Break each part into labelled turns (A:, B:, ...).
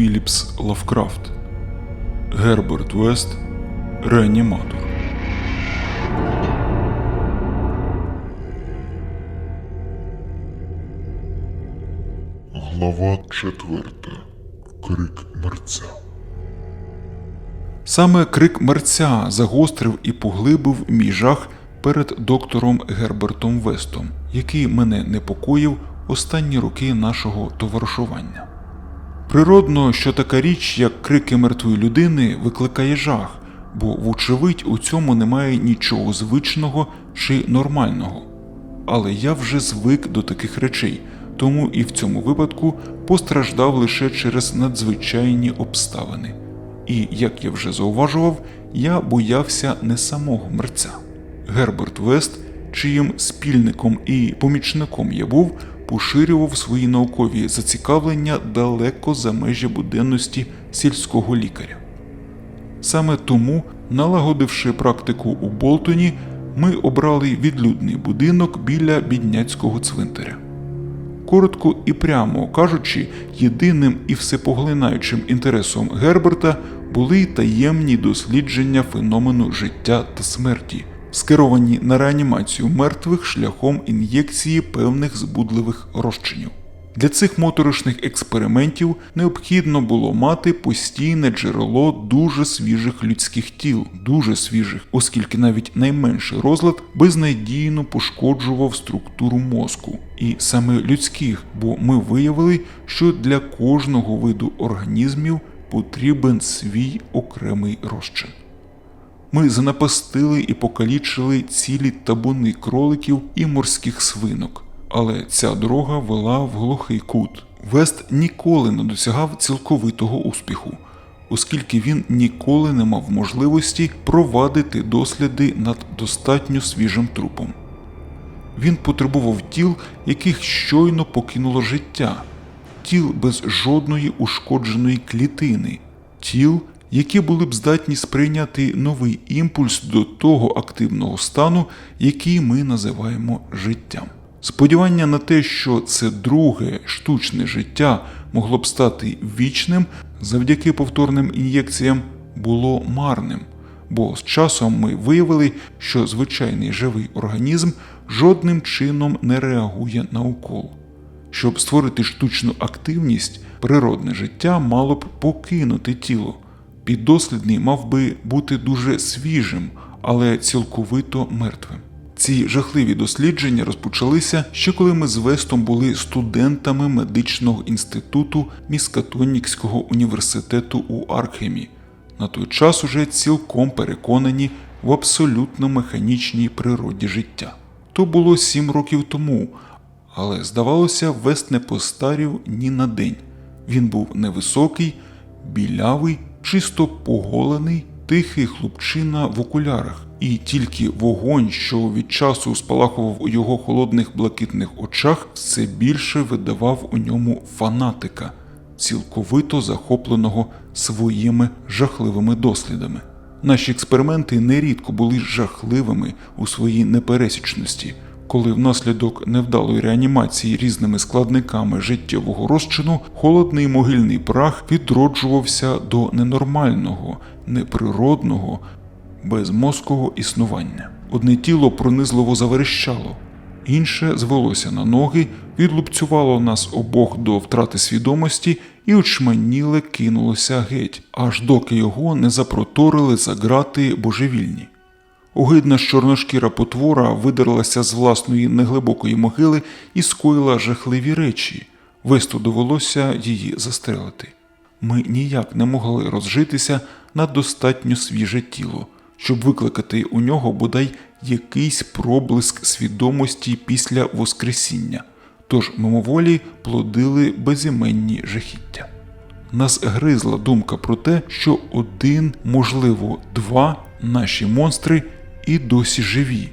A: Філіпс Лавкрафт, Герберт Вест, Реаніматор.
B: Глава четверта. Крик мерця.
A: Саме крик мерця загострив і поглибив мій жах перед доктором Гербертом Вестом, який мене непокоїв останні роки нашого товаришування. Природно, що така річ, як крики мертвої людини, викликає жах, бо, вочевидь, у цьому немає нічого звичного чи нормального. Але я вже звик до таких речей, тому і в цьому випадку постраждав лише через надзвичайні обставини. І, як я вже зауважував, я боявся не самого мерця. Герберт Вест, чиїм спільником і помічником я був, поширював свої наукові зацікавлення далеко за межі буденності сільського лікаря. Саме тому, налагодивши практику у Болтоні, ми обрали відлюдний будинок біля бідняцького цвинтаря. Коротко і прямо кажучи, єдиним і всепоглинаючим інтересом Герберта були таємні дослідження феномену життя та смерті, скеровані на реанімацію мертвих шляхом ін'єкції певних збудливих розчинів. Для цих моторошних експериментів необхідно було мати постійне джерело дуже свіжих людських тіл, дуже свіжих, оскільки навіть найменший розлад безнадійно пошкоджував структуру мозку, і саме людських, бо ми виявили, що для кожного виду організмів потрібен свій окремий розчин. Ми занапастили і покалічили цілі табуни кроликів і морських свинок. Але ця дорога вела в глухий кут. Вест ніколи не досягав цілковитого успіху, оскільки він ніколи не мав можливості провадити досліди над достатньо свіжим трупом. Він потребував тіл, яких щойно покинуло життя, тіл без жодної ушкодженої клітини, тіл, які були б здатні сприйняти новий імпульс до того активного стану, який ми називаємо життям. Сподівання на те, що це друге штучне життя могло б стати вічним завдяки повторним ін'єкціям, було марним, бо з часом ми виявили, що звичайний живий організм жодним чином не реагує на укол. Щоб створити штучну активність, природне життя мало б покинути тіло. Піддослідний мав би бути дуже свіжим, але цілковито мертвим. Ці жахливі дослідження розпочалися ще коли ми з Вестом були студентами медичного інституту Міскатонікського університету у Архемі. На той час уже цілком переконані в абсолютно механічній природі життя. То було сім років тому, але здавалося, Вест не постарів ні на день. Він був невисокий, білявий, чисто поголений, тихий хлопчина в окулярах, і тільки вогонь, що від часу спалахував у його холодних блакитних очах, все більше видавав у ньому фанатика, цілковито захопленого своїми жахливими дослідами. Наші експерименти нерідко були жахливими у своїй непересічності, коли внаслідок невдалої реанімації різними складниками життєвого розчину холодний могильний прах відроджувався до ненормального, неприродного, безмозкового існування. Одне тіло пронизливо заверещало, інше звелося на ноги, відлупцювало нас обох до втрати свідомості і очманіле кинулося геть, аж доки його не запроторили за грати божевільні. Огидна чорношкіра потвора видерлася з власної неглибокої могили і скоїла жахливі речі. Весту довелося її застрелити. Ми ніяк не могли розжитися на достатньо свіже тіло, щоб викликати у нього бодай якийсь проблиск свідомості після Воскресіння, тож мимоволі плодили безіменні жахіття. Нас гризла думка про те, що один, можливо, два наші монстри і досі живі.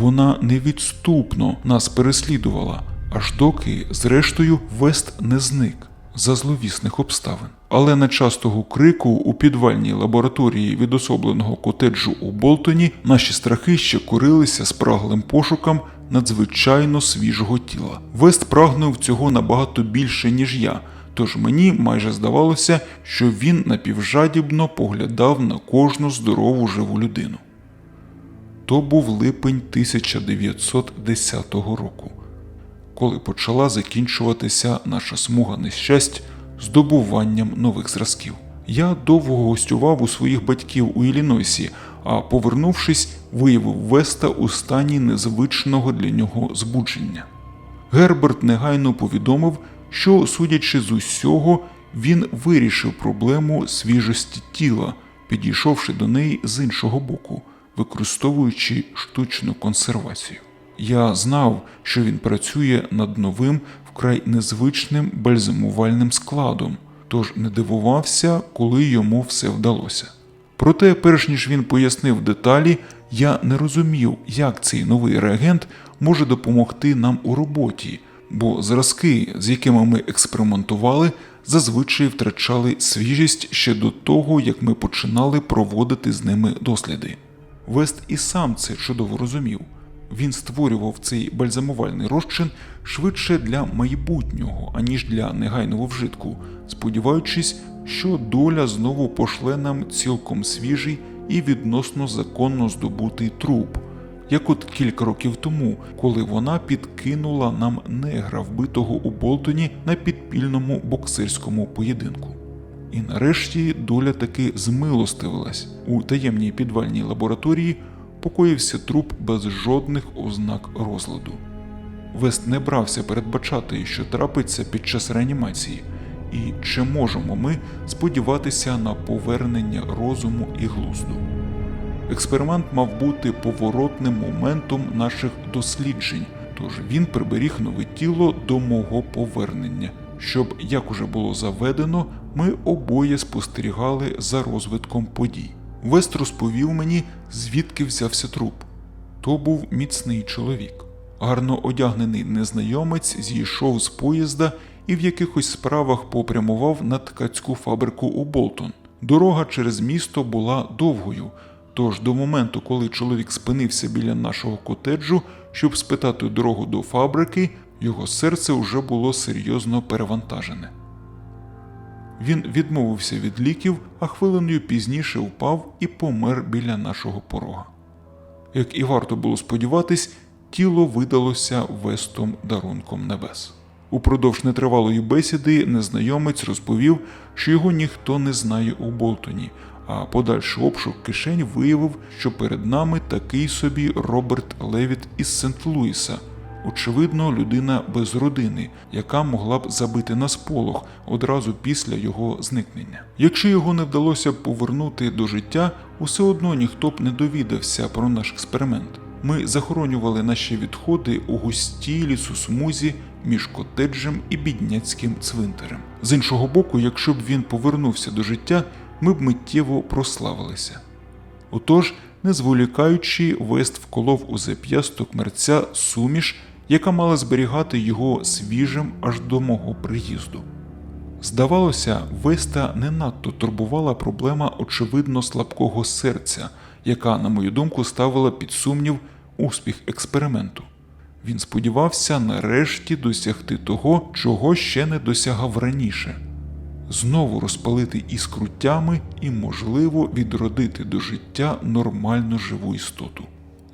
A: Вона невідступно нас переслідувала, аж доки, зрештою, Вест не зник за зловісних обставин. Але на час того крику у підвальній лабораторії відособленого котеджу у Болтоні наші страхи ще корилися спраглим пошукам надзвичайно свіжого тіла. Вест прагнув цього набагато більше, ніж я, Тож мені майже здавалося, що він напівжадібно поглядав на кожну здорову живу людину. То був липень 1910 року, коли почала закінчуватися наша смуга нещасть здобуванням нових зразків. Я довго гостював у своїх батьків у Іллінойсі, а повернувшись, виявив Веста у стані незвичного для нього збудження. Герберт негайно повідомив, що, судячи з усього, він вирішив проблему свіжості тіла, підійшовши до неї з іншого боку, використовуючи штучну консервацію. Я знав, що він працює над новим, вкрай незвичним бальзамувальним складом, тож не дивувався, коли йому все вдалося. Проте, перш ніж він пояснив деталі, я не розумів, як цей новий реагент може допомогти нам у роботі, бо зразки, з якими ми експериментували, зазвичай втрачали свіжість ще до того, як ми починали проводити з ними досліди. Вест і сам це чудово розумів. Він створював цей бальзамувальний розчин швидше для майбутнього, аніж для негайного вжитку, сподіваючись, що доля знову пошле нам цілком свіжий і відносно законно здобутий труп, як от кілька років тому, коли вона підкинула нам негра, вбитого у Болтоні на підпільному боксерському поєдинку. І нарешті доля таки змилостивилась. У таємній підвальній лабораторії покоївся труп без жодних ознак розладу. Вест не брався передбачати, що трапиться під час реанімації, і чи можемо ми сподіватися на повернення розуму і глузду. Експеримент мав бути поворотним моментом наших досліджень, тож він приберіг нове тіло до мого повернення, щоб, як уже було заведено, ми обоє спостерігали за розвитком подій. Вест розповів мені, звідки взявся труп. То був міцний чоловік. Гарно одягнений незнайомець зійшов з поїзда і в якихось справах попрямував на ткацьку фабрику у Болтон. Дорога через місто була довгою, тож до моменту, коли чоловік спинився біля нашого котеджу, щоб спитати дорогу до фабрики, його серце вже було серйозно перевантажене. Він відмовився від ліків, а хвилиною пізніше впав і помер біля нашого порога. Як і варто було сподіватись, тіло видалося вестом дарунком небес. Упродовж нетривалої бесіди незнайомець розповів, що його ніхто не знає у Болтоні, а подальший обшук кишень виявив, що перед нами такий собі Роберт Левіт із Сент-Луіса, очевидно, людина без родини, яка могла б забити на сполох одразу після його зникнення. Якщо його не вдалося б повернути до життя, усе одно ніхто б не довідався про наш експеримент. Ми захоронювали наші відходи у густій лісосмузі між котеджем і бідняцьким цвинтарем. З іншого боку, якщо б він повернувся до життя, ми б миттєво прославилися. Отож, не зволікаючи, Вест вколов у зап'ясток мерця суміш, яка мала зберігати його свіжим аж до мого приїзду. Здавалося, Веста не надто турбувала проблема очевидно слабкого серця, яка, на мою думку, ставила під сумнів успіх експерименту. Він сподівався нарешті досягти того, чого ще не досягав раніше знову розпалити іскру тями і, можливо, відродити до життя нормально живу істоту.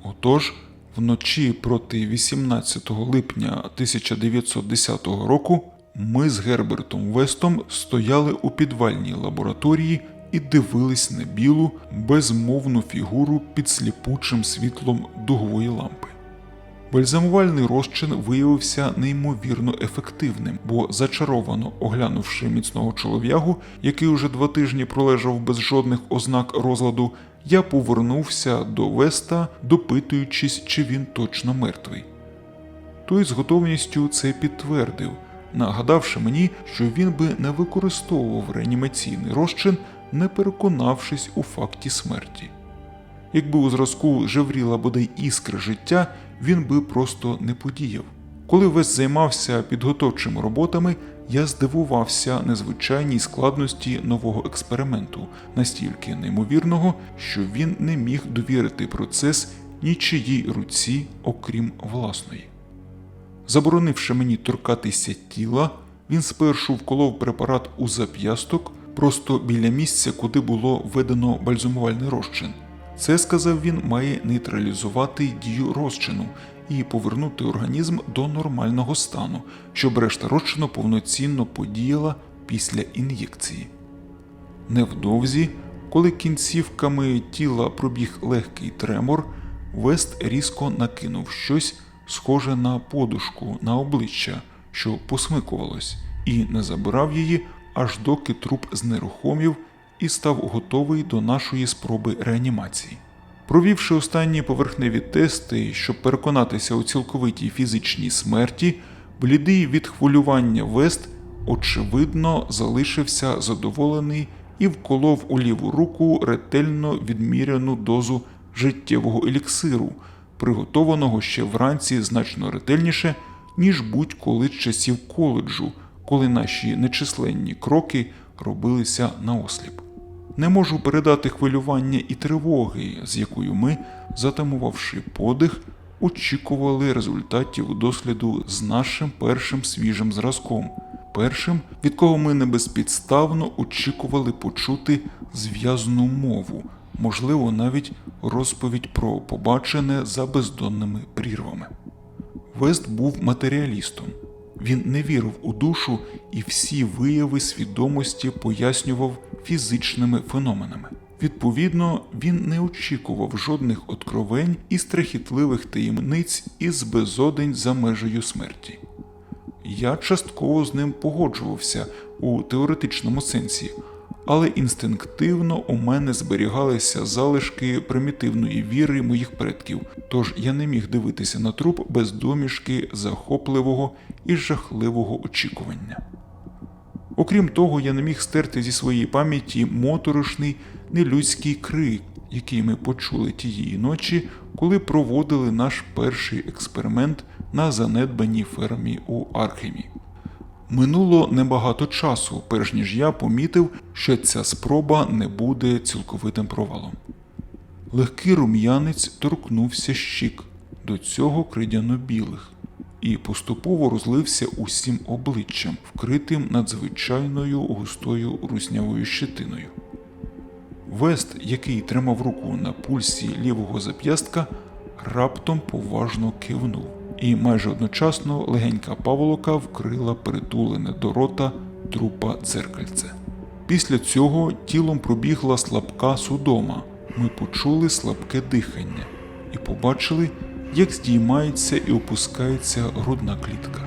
A: Отож, вночі проти 18 липня 1910 року ми з Гербертом Вестом стояли у підвальній лабораторії і дивились на білу, безмовну фігуру під сліпучим світлом дугової лампи. Бальзамувальний розчин виявився неймовірно ефективним, бо зачаровано оглянувши міцного чолов'ягу, який уже два тижні пролежав без жодних ознак розладу, я повернувся до Веста, допитуючись, чи він точно мертвий. Той з готовністю це підтвердив, нагадавши мені, що він би не використовував реанімаційний розчин, не переконавшись у факті смерті. Якби у зразку жевріла бодай іскра життя, він би просто не подіяв. Коли весь займався підготовчими роботами, я здивувався незвичайній складності нового експерименту, настільки неймовірного, що він не міг довірити процес нічиїй руці, окрім власної. Заборонивши мені торкатися тіла, Він спершу вколов препарат у зап'ясток просто біля місця, куди було введено бальзамувальний розчин. Це, сказав він, має нейтралізувати дію розчину і повернути організм до нормального стану, щоб решта розчину повноцінно подіяла після ін'єкції. Невдовзі, коли кінцівками тіла пробіг легкий тремор, Вест різко накинув щось схоже на подушку на обличчя, що посмикувалось, і не забирав її, аж доки труп знерухомів і став готовий до нашої спроби реанімації. Провівши останні поверхневі тести, щоб переконатися у цілковитій фізичній смерті, блідий від хвилювання Вест, очевидно, залишився задоволений і вколов у ліву руку ретельно відміряну дозу життєвого еліксиру, приготованого ще вранці значно ретельніше, ніж будь-коли з часів коледжу, коли наші нечисленні кроки робилися наосліп. Не можу передати хвилювання і тривоги, з якою ми, затамувавши подих, очікували результатів досліду з нашим першим свіжим зразком, першим, від кого ми не безпідставно очікували почути зв'язну мову, можливо, навіть розповідь про побачене за бездонними прірвами. Вест був матеріалістом. Він не вірив у душу і всі вияви свідомості пояснював фізичними феноменами. Відповідно, він не очікував жодних откровень і страхітливих таємниць із безодень за межею смерті. Я частково з ним погоджувався у теоретичному сенсі, але інстинктивно у мене зберігалися залишки примітивної віри моїх предків, тож я не міг дивитися на труп без домішки захопливого і жахливого очікування. Окрім того, я не міг стерти зі своєї пам'яті моторошний нелюдський крик, який ми почули тієї ночі, коли проводили наш перший експеримент на занедбаній фермі у Архемі. Минуло небагато часу, перш ніж я помітив, що ця спроба не буде цілковитим провалом. Легкий рум'янець торкнувся щік, до цього кридяно-білих, і поступово розлився усім обличчям, вкритим надзвичайною густою руснявою щетиною. Вест, який тримав руку на пульсі лівого зап'ястка, раптом поважно кивнув, і майже одночасно легенька паволока вкрила притулене до рота трупа дзеркальце. Після цього тілом пробігла слабка судома. Ми почули слабке дихання і побачили, як здіймається і опускається грудна клітка.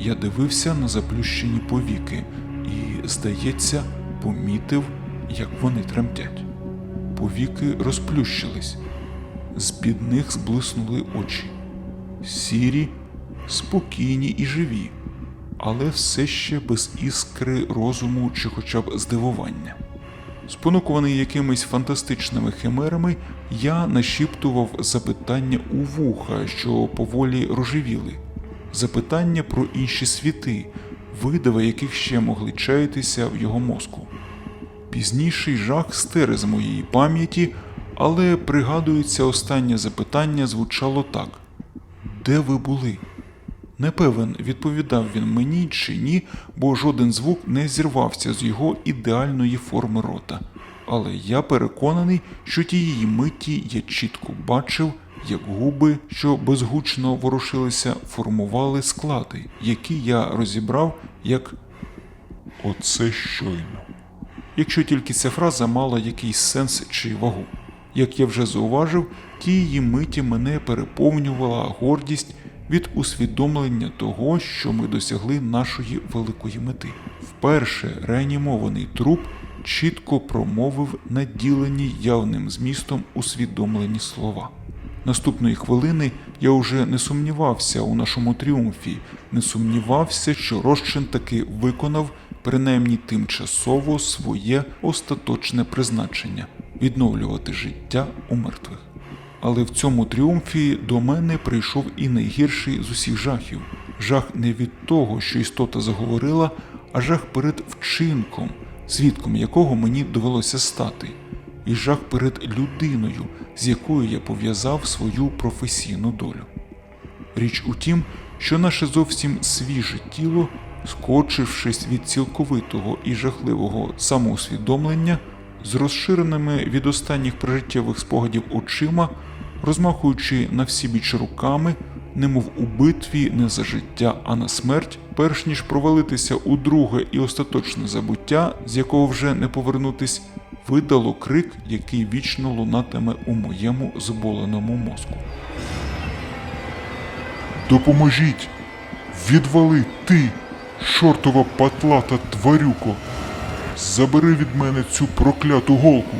A: Я дивився на заплющені повіки і, здається, помітив, як вони тремтять. Повіки розплющились, з-під них зблиснули очі. Сірі, спокійні і живі, але все ще без іскри розуму чи хоча б здивування. Спонукуваний якимись фантастичними химерами, я нашіптував запитання у вуха, що поволі рожевіли, запитання про інші світи, видави яких ще могли чаятися в його мозку. Пізніший жах стер з моєї пам'яті, але пригадується останнє запитання звучало так: Де ви були? Не певен, відповідав він мені чи ні, бо жоден звук не зірвався з його ідеальної форми рота. Але я переконаний, що тієї миті я чітко бачив, як губи, що безгучно ворушилися, формували склади, які я розібрав як
B: Оце щойно.
A: якщо тільки ця фраза мала якийсь сенс чи вагу. Як я вже зауважив, тієї миті мене переповнювала гордість від усвідомлення того, що ми досягли нашої великої мети. Вперше реанімований труп чітко промовив наділені явним змістом усвідомлені слова. Наступної хвилини я уже не сумнівався у нашому тріумфі, не сумнівався, що розчин таки виконав принаймні тимчасово своє остаточне призначення відновлювати життя у мертвих. Але в цьому тріумфі до мене прийшов і найгірший з усіх жахів жах не від того, що істота заговорила, а жах перед вчинком, свідком якого мені довелося стати, і жах перед людиною, з якою я пов'язав свою професійну долю. Річ у тім, що наше зовсім свіже тіло скочившись від цілковитого і жахливого самоусвідомлення, з розширеними від останніх прижиттєвих спогадів очима, розмахуючи на всі біч руками, немов у битві не за життя, а на смерть, перш ніж провалитися у друге і остаточне забуття, з якого вже не повернутись, видало крик, який вічно лунатиме у моєму зболеному мозку.
B: Допоможіть! Відвали ти, чортова патлата тварюко! Забери від мене цю прокляту голку!